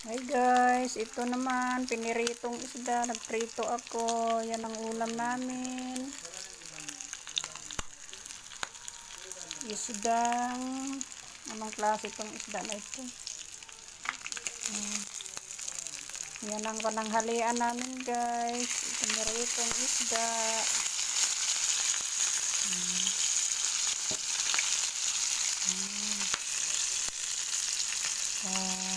Hi guys, ito naman, piniritong isda, nagprito ako, yan ang ulam namin. Isdang, anong klase itong isda na ito? Hmm. Yan ang pananghalian namin guys, piniritong isda. Hmm. Hmm. Ah.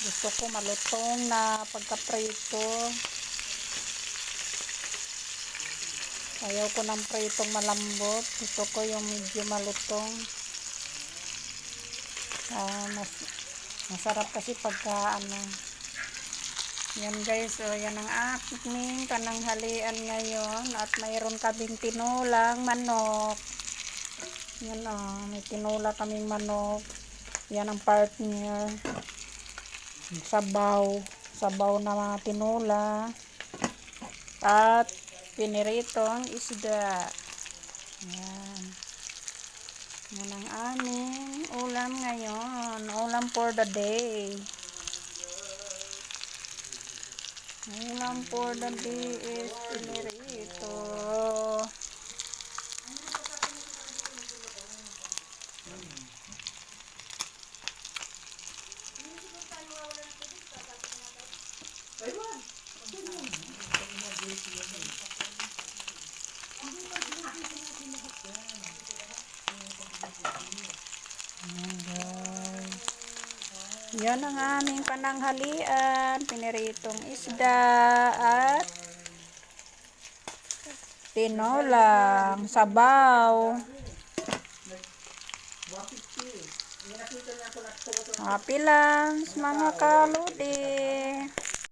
Gusto ko malutong na pagka-prito. Ayaw ko ng pritong malambot. Gusto ko yung medyo malutong. Ah, mas, masarap kasi pagka ano. Yan guys, so yan ang aking pananghalian ngayon. At mayroon kaming tinulang manok. Yan o, may tinula kaming manok. Yan ang partner sabaw. Sabaw na mga tinula at piniritong isda. Yan yan ang aming ulam ngayon. Ulam for the day. Ulam for the day is pinirito Ayan, guys. Yan ang aming pananghalian. Piniritong isda at tinolang, sabaw. Happy lang mga kaludin.